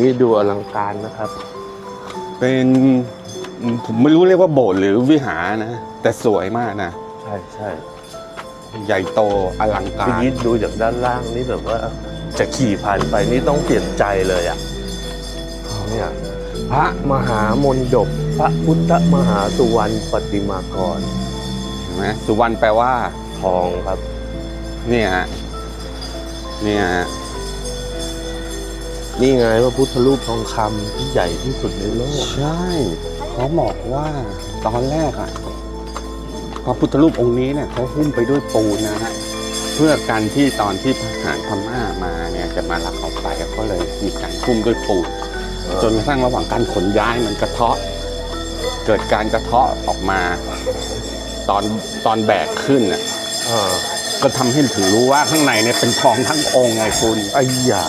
นี่ดูอลังการนะครับ เป็นผมไม่รู้เรียกว่าโบสถ์หรือวิหารนะ แต่สวยมากนะ ใช่ใช่ใหญ่โตอลังกาพี่รยิดดูจากด้านล่างนี่แบบว่า จะขี่ผ่านไปนี่ต้องเปลี่ยนใจเลยอะเนี่ยพระมหามนดบพระพุทธมหาสุวรรณปฏิมากรเห็นไหมสุวรรณแปลว่า ทองครับ เนี่ยฮะเนี่ยฮะ นี่ไงพระพุทธรูปทองคำที่ใหญ่ที่สุดในโลก ใช่เขาบอกว่าตอนแรกอะพระพุทธรูปองค์นี้เนี่ยเขาหุ้มไปด้วยปูนนะฮะเพื่อการที่ตอนที่ทหารพม่ามาเนี่ยจะมาลักเอาไปก็เลยมีการหุ้มด้วยปูนจนกระทั่งระหว่างการขนย้ายมันกระเทาะ เกิดการกระเทาะออกมา ตอนตอนแบกขึ้นน่ะอ่าก็ทำให้ถึงรู้ว่าข้างในเนี่ยเป็นทองทั้งองค์ไงคุณไอ้หยา